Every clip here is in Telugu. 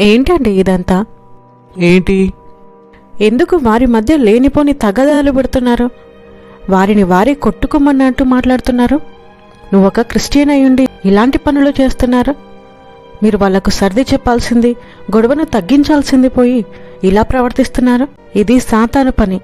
ఏంటండి ఇదంతా? ఏంటి? ఎందుకు వారి మధ్య లేనిపోని తగదాలు పెడుతున్నారు? వారిని వారే కొట్టుకోమన్నట్టు మాట్లాడుతున్నారు? నువ్వు ఒక క్రిస్టియన్ అయ్యుండి ఇలాంటి పనులు చేస్తున్నారు? మీరు వాళ్ళకు సర్ది చెప్పాల్సింది గొడవను తగ్గించాల్సింది పోయి ఇలా ప్రవర్తిస్తున్నారు? ఇది సాతాను పని.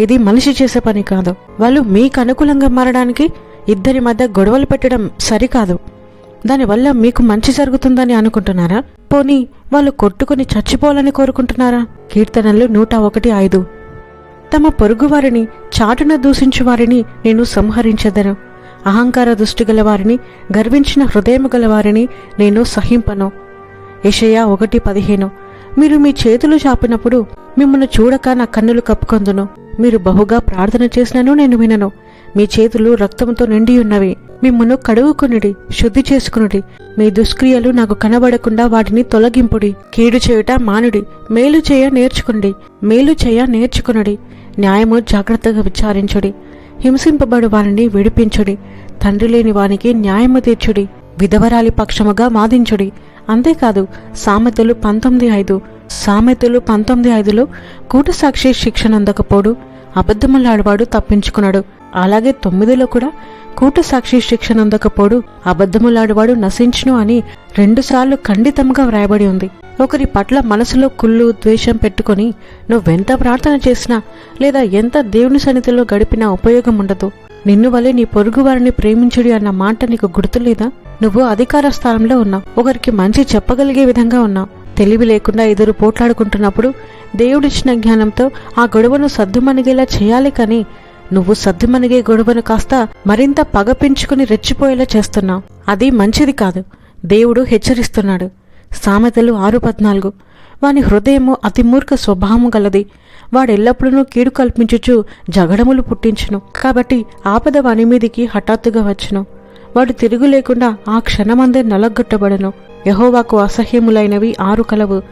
ఇది మనిషి చేసే పని కాదు. వాళ్ళు మీకు అనుకూలంగా మారడానికి ఇద్దరి మధ్య గొడవలు పెట్టడం సరికాదు. దానివల్ల మీకు మంచి జరుగుతుందని అనుకుంటున్నారా? పోనీ వాళ్ళు కొట్టుకుని చచ్చిపోవాలని కోరుకుంటున్నారా? కీర్తనలు నూట ఒకటి ఐదు. తమ పొరుగువారిని చాటున దూషించు వారిని నేను సంహరించెదను. అహంకార దృష్టి గలవారిని గర్వించిన హృదయము గల వారిని నేను సహింపను. ఇషయా ఒకటి పదిహేను. మీరు మీ చేతులు చాపినప్పుడు మిమ్మల్ని చూడక నా కన్నులు కప్పుకొందును. మీరు బహుగా ప్రార్థన చేసినను నేను వినను. మీ చేతులు రక్తంతో నిండి ఉన్నవి. మిమ్మను కడుగుకునుడి శుద్ధి చేసుకునుడి. మీ దుష్క్రియలు నాకు కనబడకుండా వాటిని తొలగింపుడి. కీడు చేయుట మానుడి మేలు చేయ నేర్చుకునుడి మేలు చేయ నేర్చుకునుడి. న్యాయము జాగ్రత్తగా విచారించుడి. హింసింపబడు వారిని విడిపించుడి. తండ్రి లేని వానికి న్యాయము తీర్చుడి. విధవరాలి పక్షముగా వాదించుడి. అంతేకాదు సామెతలు పంతొమ్మిది ఐదు. సామెతలు పంతొమ్మిది ఐదులో కూటసాక్షి శిక్షణ అందకపోడు అబద్ధములాడవాడు తప్పించుకున్నాడు అలాగే తొమ్మిదిలో కూడా కూటసాక్షి శిక్షణ అందకపోడు అబద్ధములాడువాడు నశించును అని రెండుసార్లు ఖండితంగా వ్రాయబడి ఉంది. ఒకరి పట్ల మనసులో కుళ్ళు ద్వేషం పెట్టుకొని నువ్వెంత ప్రార్థన చేసినా లేదా ఎంత దేవుని సన్నిధిలో గడిపినా ఉపయోగం ఉండదు నిన్ను వలె నీ పొరుగు వారిని ప్రేమించుడి అన్న మాట నీకు గుర్తులేదా? నువ్వు అధికార స్థానంలో ఉన్నావు. ఒకరికి మంచి చెప్పగలిగే విధంగా ఉన్నావు. తెలివి లేకుండా ఎదురు పోట్లాడుకుంటున్నప్పుడు దేవుడిచ్చిన జ్ఞానంతో ఆ గొడవను సద్దుమణిగేలా చేయాలి కానీ నువ్వు సద్దుమణిగే గొడవను కాస్త మరింత పగ పెంచుకుని రెచ్చిపోయేలా చేస్తున్నావు అది మంచిది కాదు. దేవుడు హెచ్చరిస్తున్నాడు. సామెతలు ఆరు పద్నాలుగు. వాని హృదయము అతి మూర్ఖ స్వభావము గలది. వాడెల్లప్పుడూ కీడు కల్పించుచు జగడములు పుట్టించును. కాబట్టి ఆపద వాని మీదికి హఠాత్తుగా వచ్చును. వాడు తిరుగు లేకుండా ఆ క్షణమందే నలగొట్టబడను. యహోవాకు అసహ్యములైనవి ఆరు కలవు.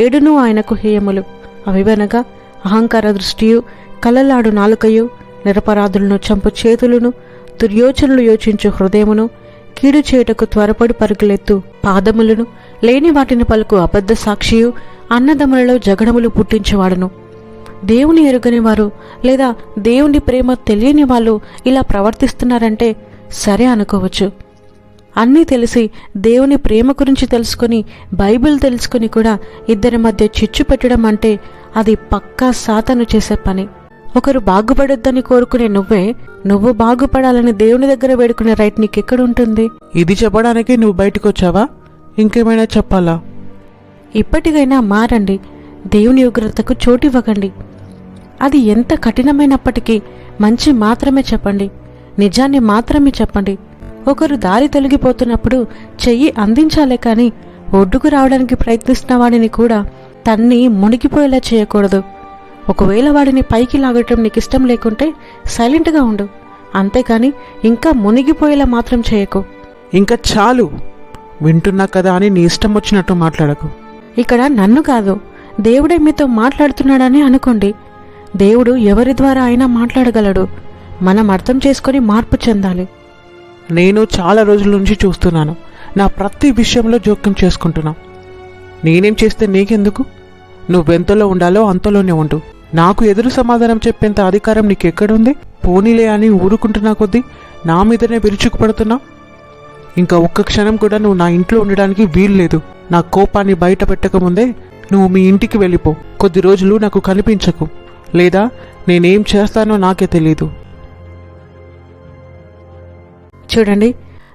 ఏడును ఆయనకు హేయములు. అవివనగా అహంకార దృష్టియు కలలాడు నాలుకయు నిరపరాధులను చంపు చేతులను దుర్యోచనలు యోచించు హృదయమును కీడు చేయుటకు త్వరపడి పరుగులెత్తు పాదములను లేని వాటిని పలుకు అబద్ధ సాక్షియు అన్నదమ్ములలో జగడములు పుట్టించేవాడును. దేవుని ఎరుగని వారు లేదా దేవుని ప్రేమ తెలియని వాళ్ళు ఇలా ప్రవర్తిస్తున్నారంటే సరే అనుకోవచ్చు. అన్నీ తెలిసి దేవుని ప్రేమ గురించి తెలుసుకొని బైబిల్ తెలుసుకొని కూడా ఇద్దరి మధ్య చిచ్చు పెట్టడం అంటే అది పక్కా సాతను చేసే పని. ఒకరు బాగుపడొద్దని కోరుకునే నువ్వే నువ్వు బాగుపడాలని దేవుని దగ్గర వేడుకునే రైట్ నీకెక్కడుంటుంది? ఇది చెప్పడానికి నువ్వు బయటకు వచ్చావా ఇంకేమైనా చెప్పాలా? ఇప్పటికైనా మారండి. దేవుని ఉగ్రతకు చోటివ్వకండి అది ఎంత కఠినమైనప్పటికీ మంచి మాత్రమే చెప్పండి. నిజాన్ని మాత్రమే చెప్పండి. ఒకరు దారి తొలగిపోతున్నప్పుడు చెయ్యి అందించాలే కానీ ఒడ్డుకు రావడానికి ప్రయత్నిస్తున్న వాడిని కూడా తన్ని మునిగిపోయేలా చేయకూడదు. ఒకవేళ వాడిని పైకి లాగటం నీకు ఇష్టం లేకుంటే సైలెంట్గా ఉండు. అంతేకాని ఇంకా మునిగిపోయేలా మాత్రం చేయకు. ఇంకా చాలు. వింటున్నా కదా అని నీ ఇష్టం వచ్చినట్టు మాట్లాడకు. ఇక్కడ నన్ను కాదు దేవుడే మీతో మాట్లాడుతున్నాడని అనుకోండి. దేవుడు ఎవరి ద్వారా అయినా మాట్లాడగలడు. మనం అర్థం చేసుకొని మార్పు చెందాలి. నేను చాలా రోజుల నుంచి చూస్తున్నాను. నా ప్రతి విషయంలో జోక్యం చేసుకుంటున్నా. నేనేం చేస్తే నీకెందుకు? నువ్వెంతలో ఉండాలో అంతలోనే ఉండు. నాకు ఎదురు సమాధానం చెప్పేంత అధికారం నీకెక్కడుంది? పోనీలే అని ఊరుకుంటున్నా కొద్దీ నా మీదనే విరుచుకుపడుతున్నా. ఇంకా ఒక్క క్షణం కూడా నువ్వు నా ఇంట్లో ఉండడానికి వీలు లేదు. నా కోపాన్ని బయట పెట్టకముందే నువ్వు మీ ఇంటికి వెళ్ళిపో. కొద్ది రోజులు నాకు కనిపించకు. లేదా నేనేం చేస్తానో నాకే తెలియదు చూడండి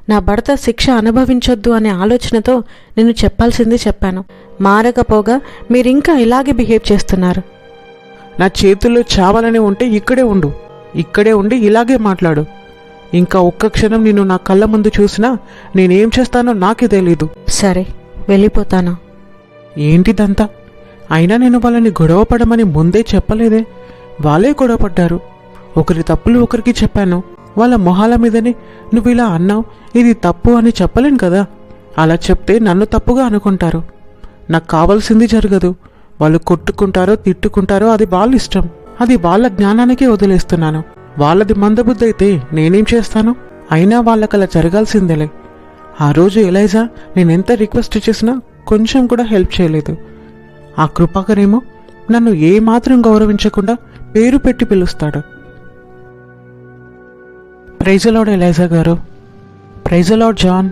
నా భర్త శిక్ష అనుభవించొద్దు అనే ఆలోచనతో నేను చెప్పాల్సింది చెప్పాను. మారకపోగా మీరింకా ఇలాగే బిహేవ్ చేస్తున్నారు. నా చేతుల్లో చావాలని ఉంటే ఇక్కడే ఉండు. ఇక్కడే ఉండి ఇలాగే మాట్లాడు. ఇంకా ఒక్క క్షణం నిన్ను నా కళ్ళ ముందు చూసినా నేనేం చేస్తానో నాకే తెలీదు. సరే వెళ్ళిపోతాను. ఏంటిదంతా? అయినా నేను వాళ్ళని గొడవ పడమని ముందే చెప్పలేదే? వాళ్ళే గొడవ పడ్డారు. ఒకరి తప్పులు ఒకరికి చెప్పాను. వాళ్ళ మొహాల మీదనే నువ్వు ఇలా అన్నావు ఇది తప్పు అని చెప్పలేను కదా? అలా చెప్తే నన్ను తప్పుగా అనుకుంటారు. నాకు కావాల్సింది జరగదు. వాళ్ళు కొట్టుకుంటారో తిట్టుకుంటారో అది వాళ్ళ ఇష్టం. అది వాళ్ళ జ్ఞానానికే వదిలేస్తున్నాను. వాళ్ళది మందబుద్ధి అయితే నేనేం చేస్తాను? అయినా వాళ్ళకలా జరగాల్సిందేలే. ఆ రోజు ఎలైజా నేనెంత రిక్వెస్ట్ చేసినా కొంచెం కూడా హెల్ప్ చేయలేదు. ఆ కృపాకరేమో నన్ను ఏమాత్రం గౌరవించకుండా పేరు పెట్టి పిలుస్తాడు. ప్రైజలాడ్ ఎలైజా గారు. Praise the Lord John.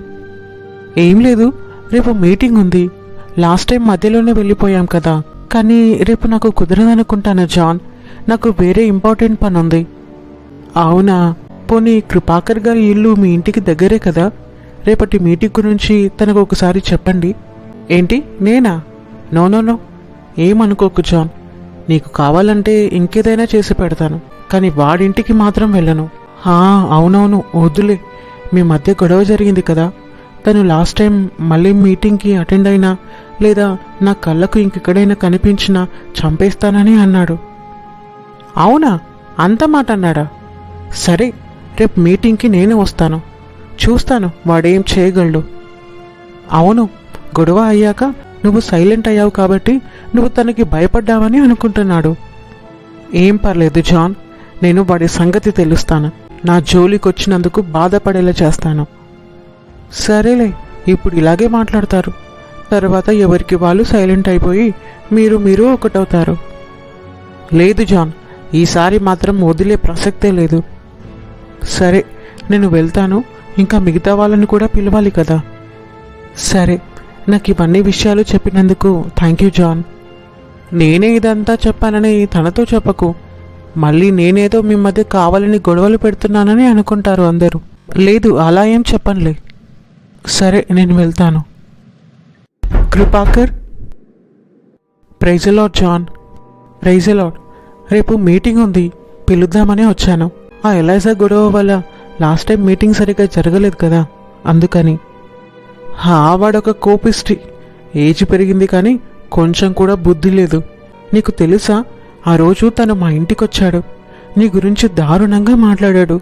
ఏం లేదు రేపు మీటింగ్ ఉంది. లాస్ట్ టైం మధ్యలోనే వెళ్ళిపోయాం కదా. కానీ రేపు నాకు కుదరదనుకుంటాను జాన్. నాకు వేరే ఇంపార్టెంట్ పని ఉంది అవునా? పోనీ కృపాకర్ గారి ఇల్లు మీ ఇంటికి దగ్గరే కదా? రేపటి మీటింగ్ గురించి తనకు ఒకసారి చెప్పండి. ఏంటి? నేనా? No no no. ఏమనుకోకు జాన్. నీకు కావాలంటే ఇంకేదైనా చేసి పెడతాను. కానీ వాడింటికి మాత్రం వెళ్ళను. అవునవును వద్దులే. మీ మధ్య గొడవ జరిగింది కదా. తను లాస్ట్ టైం మళ్ళీ మీటింగ్కి అటెండ్ అయినా లేదా నా కళ్ళకు ఇంకెక్కడైనా కనిపించినా చంపేస్తానని అన్నాడు. అవునా? అంత మాట అన్నాడా? సరే రేపు మీటింగ్కి నేను వస్తాను. చూస్తాను వాడేం చేయగలడు. అవును గొడవ అయ్యాక నువ్వు సైలెంట్ అయ్యావు కాబట్టి నువ్వు తనకి భయపడ్డావని అనుకుంటున్నాడు. ఏం పర్లేదు జాన్ నేను వాడి సంగతి తెలుస్తాను. నా జోలికొచ్చినందుకు బాధపడేలా చేస్తాను. సరేలే ఇప్పుడు ఇలాగే మాట్లాడతారు. తర్వాత ఎవరికి వాళ్ళు సైలెంట్ అయిపోయి మీరు మీరు ఒకటవుతారు. లేదు జాన్ ఈసారి మాత్రం వదిలే ప్రసక్తే లేదు. సరే నేను వెళ్తాను ఇంకా మిగతా వాళ్ళని కూడా పిలవాలి కదా. సరే నాకు ఇవన్నీ విషయాలు చెప్పినందుకు థ్యాంక్ యూ జాన్. నేనే ఇదంతా చెప్పానని తనతో చెప్పకు. మళ్ళీ నేనేదో మీ మధ్య కావాలని గొడవలు పెడుతున్నానని అనుకుంటారు అందరూ. లేదు అలా ఏం చెప్పనులే. సరే నేను వెళ్తాను. కృపాకర్? ప్రైజలాడ్ జాన్. ప్రైజలాడ్ రేపు మీటింగ్ ఉంది పిలుద్దామని వచ్చాను. ఆ ఎలైజా గొడవ వల్ల లాస్ట్ టైం మీటింగ్ సరిగ్గా జరగలేదు కదా అందుకని. హా వాడొక కోపిస్టి ఏజ్ పెరిగింది కానీ కొంచెం కూడా బుద్ధి లేదు. నీకు తెలుసా ఆ రోజు తను మా ఇంటికొచ్చాడు. నీ గురించి దారుణంగా మాట్లాడాడు.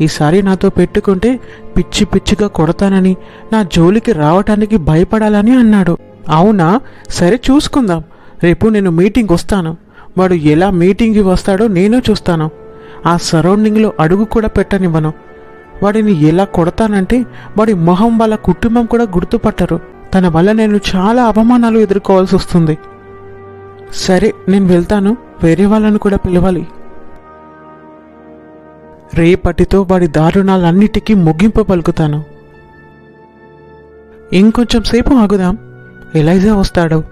ఈసారి నాతో పెట్టుకుంటే పిచ్చి పిచ్చిగా కొడతానని నా జోలికి రావటానికి భయపడాలని అన్నాడు. అవునా? సరే చూసుకుందాం. రేపు నేను మీటింగ్ వస్తాను. వాడు ఎలా మీటింగ్కి వస్తాడో నేను చూస్తాను. ఆ సరౌండింగ్లో అడుగు కూడా పెట్టనివ్వను. వాడిని ఎలా కొడతానంటే వాడి మొహం వాళ్ళ కుటుంబం కూడా గుర్తుపట్టరు. తన వల్ల నేను చాలా అవమానాలు ఎదుర్కోవాల్సి వస్తుంది. సరే నేను వెళ్తాను. వేరే వాళ్ళని కూడా పిలవాలి. రేపటితో వాడి దారుణాలన్నిటికీ ముగింపు పలుకుతాను. ఇంకొంచెం సేపు ఆగుదాం. ఎలైజా వస్తాడు.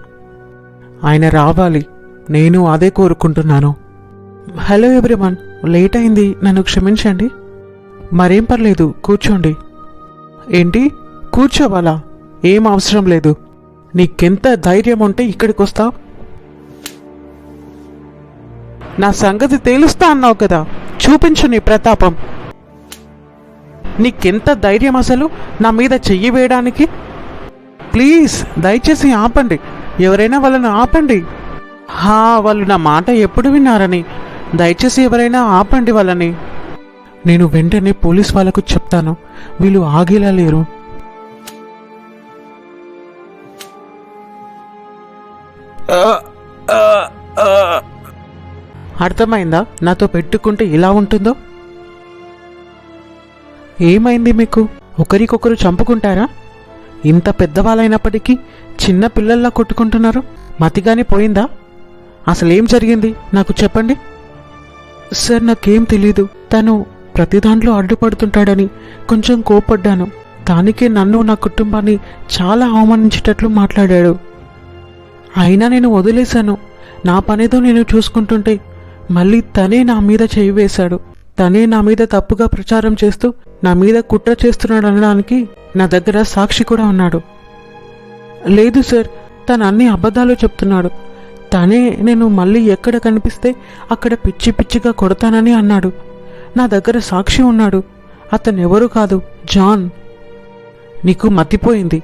ఆయన రావాలి. నేను అదే కోరుకుంటున్నాను. Hello everyone. లేట్ అయింది. నన్ను క్షమించండి. మరేం పర్లేదు. కూర్చోండి. ఏంటి? కూర్చోవాలా? ఏం అవసరం లేదు. నీకెంత ధైర్యం ఉంటే ఇక్కడికి వస్తావు నా సంగతి తేలుస్తా అన్నావు కదా. చూపించు నీ ప్రతాపం. నీకెంత ధైర్యం అసలు? నా మీద చెయ్యి వేయడానికి? ప్లీజ్ దయచేసి ఆపండి. ఎవరైనా వాళ్ళని ఆపండి. హా వాళ్ళు నా మాట ఎప్పుడు విన్నారని. దయచేసి ఎవరైనా ఆపండి వాళ్ళని. నేను వెంటనే పోలీస్ వాళ్ళకు చెప్తాను. వీళ్ళు ఆగేలా లేరు. అర్థమైందా? నాతో పెట్టుకుంటే ఎలా ఉంటుందో? ఏమైంది మీకు? ఒకరికొకరు చంపుకుంటారా? ఇంత పెద్దవాళ్ళైనప్పటికీ చిన్న పిల్లల్లా కొట్టుకుంటున్నారు? మతిగాని పోయిందా? అసలు ఏం జరిగింది? నాకు చెప్పండి. సార్ నాకేం తెలీదు. తను ప్రతి దాంట్లో అడ్డుపడుతుంటాడని కొంచెం కోపడ్డాను దానికే నన్ను నా కుటుంబాన్ని చాలా అవమానించేటట్లు మాట్లాడాడు. అయినా నేను వదిలేశాను. నా పనేదో నేను చూసుకుంటుంటే మళ్ళీ తనే నా మీద చేయి వేశాడు. తనే నా మీద తప్పుగా ప్రచారం చేస్తూ నా మీద కుట్ర చేస్తున్నాడు అనడానికి నా దగ్గర సాక్షి కూడా ఉన్నాడు. లేదు సార్ తను అన్ని అబద్ధాలు చెప్తున్నాడు. తనే నేను మళ్ళీ ఎక్కడ కనిపిస్తే అక్కడ పిచ్చి పిచ్చిగా కొడతానని అన్నాడు. నా దగ్గర సాక్షి ఉన్నాడు. అతను ఎవరు కాదు జాన్. నీకు మతిపోయింది.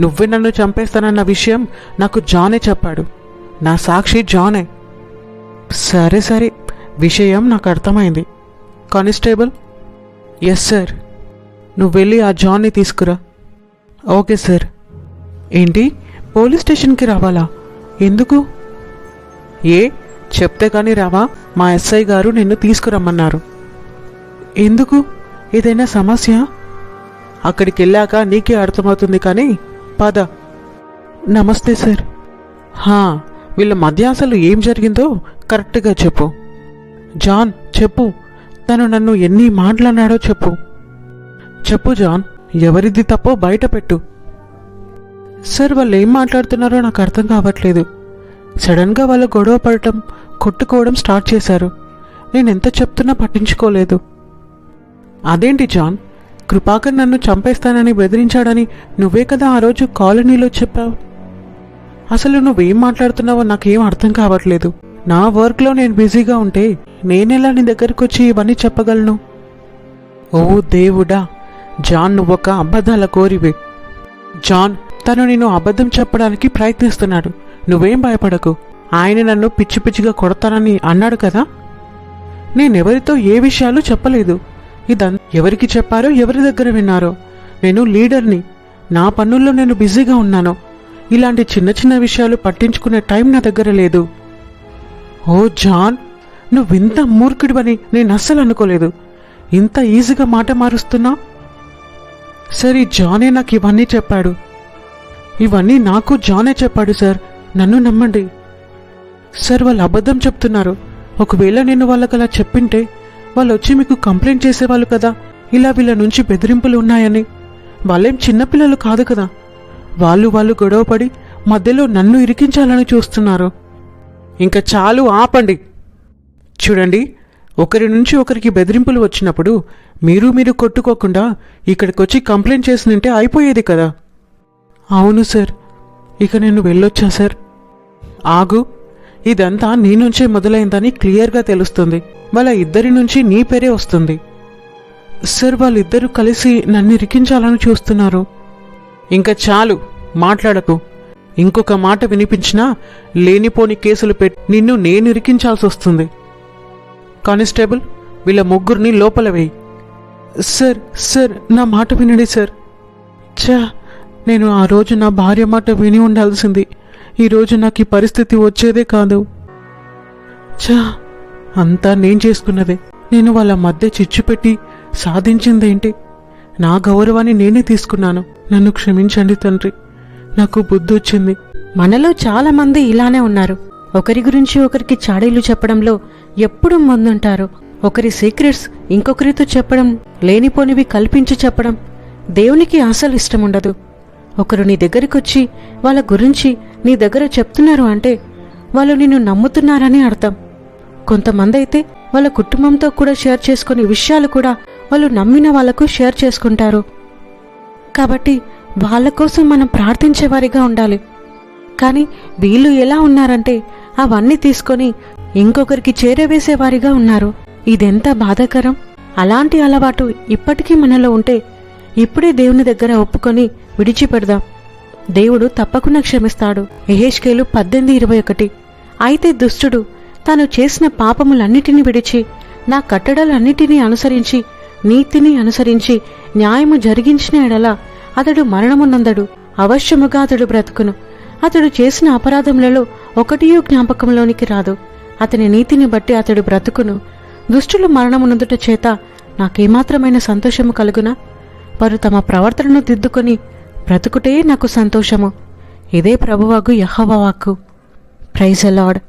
నువ్వే నన్ను చంపేస్తానన్న విషయం నాకు జానే చెప్పాడు. నా సాక్షి జానే. సరే సరే. విషయం నాకు అర్థమైంది. కానిస్టేబుల్? Yes sir. నువ్వు వెళ్ళి ఆ జాన్ని తీసుకురా. Okay sir. ఏంటి? పోలీస్ స్టేషన్కి రావాలా? ఎందుకు? ఏ? చెప్తే కానీ రావా? మా ఎస్ఐ గారు నిన్ను తీసుకురమ్మన్నారు. ఎందుకు? ఏదైనా సమస్య? అక్కడికి వెళ్ళాక నీకే అర్థమవుతుంది కానీ పద. నమస్తే సార్. హా వీళ్ళ మధ్య అసలు ఏం జరిగిందో కరెక్ట్గా చెప్పు. జాన్ చెప్పు. తను నన్ను ఎన్ని మాట్లాడాడో చెప్పు. చెప్పు జాన్ ఎవరిది తప్పో బయట పెట్టు. సార్ వాళ్ళు ఏం మాట్లాడుతున్నారో నాకు అర్థం కావట్లేదు. సడన్గా వాళ్ళు గొడవ పడటం కొట్టుకోవడం స్టార్ట్ చేశారు. నేను ఎంత చెప్తున్నా పట్టించుకోలేదు. అదేంటి జాన్? కృపాకర్ నన్ను చంపేస్తానని బెదిరించాడని నువ్వే కదా ఆ రోజు కాలనీలో చెప్పావు? అసలు నువ్వేం మాట్లాడుతున్నావో నాకేం అర్థం కావట్లేదు. నా వర్క్లో నేను బిజీగా ఉంటే నేనెలా నీ దగ్గరకు వచ్చి ఇవన్నీ చెప్పగలను? ఓ దేవుడా జాన్ నువ్వొక అబద్ధాల కోరివే. జాన్ తను నేను అబద్ధం చెప్పడానికి ప్రయత్నిస్తున్నాడు. నువ్వేం భయపడకు. ఆయన నన్ను పిచ్చి పిచ్చిగా కొడతానని అన్నాడు కదా? నేనెవరితో ఏ విషయాలు చెప్పలేదు. ఇదం ఎవరికి చెప్పారో ఎవరి దగ్గర విన్నారో. నేను లీడర్ని. నా పనుల్లో నేను బిజీగా ఉన్నాను. ఇలాంటి చిన్న చిన్న విషయాలు పట్టించుకునే టైం నా దగ్గర లేదు. ఓ జాన్ నువ్వింత మూర్ఖుడివని నేను అస్సలు అనుకోలేదు ఇంత ఈజీగా మాట మారుస్తున్నా? సరే జానే నాకు ఇవన్నీ చెప్పాడు. ఇవన్నీ నాకు జానే చెప్పాడు సార్. నన్ను నమ్మండి. సార్ వాళ్ళు అబద్ధం చెప్తున్నారు. ఒకవేళ నేను వాళ్ళకి అలా చెప్పింటే వాళ్ళు వచ్చి మీకు కంప్లైంట్ చేసేవాళ్ళు కదా. ఇలా వీళ్ళ నుంచి బెదిరింపులు ఉన్నాయని. వాళ్ళేం చిన్నపిల్లలు కాదు కదా. వాళ్ళు వాళ్ళు గొడవపడి మధ్యలో నన్ను ఇరికించాలని చూస్తున్నారు. ఇంకా చాలు ఆపండి. చూడండి ఒకరి నుంచి ఒకరికి బెదిరింపులు వచ్చినప్పుడు మీరు మీరు కొట్టుకోకుండా ఇక్కడికి వచ్చి కంప్లైంట్ చేసినంటే అయిపోయేది కదా. అవును సార్ ఇక నేను వెళ్ళొచ్చా సార్? ఆగు ఇదంతా నీ నుంచే మొదలైందని క్లియర్గా తెలుస్తుంది. వాళ్ళ ఇద్దరి నుంచి నీ పేరే వస్తుంది. సార్ వాళ్ళిద్దరూ కలిసి నన్ను ఇరికించాలని చూస్తున్నారు. ఇంకా చాలు మాట్లాడకు. ఇంకొక మాట వినిపించినా లేనిపోని కేసులు పెట్టి నిన్ను నేను ఇరికించాల్సి వస్తుంది. కానిస్టేబుల్ వీళ్ళ ముగ్గురిని లోపల వేయి. సార్ సార్ నా మాట వినండి సార్. చా నేను ఆ రోజు నా భార్య మాట విని ఉండాల్సింది. ఈరోజు నాకు ఈ పరిస్థితి వచ్చేదే కాదు. చా అంతా నేను చేసుకున్నదే. నేను వాళ్ళ మధ్య చిచ్చు పెట్టి సాధించిందేంటి? నా గౌరవాన్ని నేనే తీసుకున్నాను. నన్ను క్షమించండి తండ్రి. నాకు బుద్ధి వచ్చింది మనలో చాలా మంది ఇలానే ఉన్నారు. ఒకరి గురించి ఒకరికి చాడీలు చెప్పడంలో ఎప్పుడూ ముందుంటారు. ఒకరి సీక్రెట్స్ ఇంకొకరితో చెప్పడం లేనిపోనివి కల్పించి చెప్పడం దేవునికి అసలు ఇష్టం ఉండదు ఒకరు నీ దగ్గరికొచ్చి వాళ్ళ గురించి నీ దగ్గర చెప్తున్నారు అంటే వాళ్ళు నిన్ను నమ్ముతున్నారని అర్థం. కొంతమంది అయితే వాళ్ళ కుటుంబంతో కూడా షేర్ చేసుకునే విషయాలు కూడా వాళ్ళు నమ్మిన వాళ్ళకు షేర్ చేసుకుంటారు. కాబట్టి వాళ్ళ కోసం మనం ప్రార్థించేవారిగా ఉండాలి. కానీ వీళ్ళు ఎలా ఉన్నారంటే అవన్నీ తీసుకొని ఇంకొకరికి చేరవేసేవారిగా ఉన్నారు. ఇదెంత బాధాకరం? అలాంటి అలవాటు ఇప్పటికీ మనలో ఉంటే ఇప్పుడే దేవుని దగ్గర ఒప్పుకొని విడిచిపెడదాం. దేవుడు తప్పకుండా క్షమిస్తాడు. ఎహేష్కేలు పద్దెనిమిది ఇరవై ఒకటి. అయితే దుష్టుడు తాను చేసిన పాపములన్నిటినీ విడిచి నా కట్టడలన్నిటినీ అనుసరించి నీతిని అనుసరించి న్యాయము జరిగించిన ఎడల అతడు మరణమునందడు. అవశ్యముగా అతడు బ్రతుకును. అతడు చేసిన అపరాధములలో ఒకటియూ జ్ఞాపకంలోనికి రాదు. అతని నీతిని బట్టి అతడు బ్రతుకును. దుష్టులు మరణమునందుట చేత నాకేమాత్రమైన సంతోషము కలుగునా? వారు తమ ప్రవర్తనను దిద్దుకొని బ్రతుకుటే నాకు సంతోషము. ఇదే ప్రభువాకు యహోవా ప్రైజ్ లార్డ్.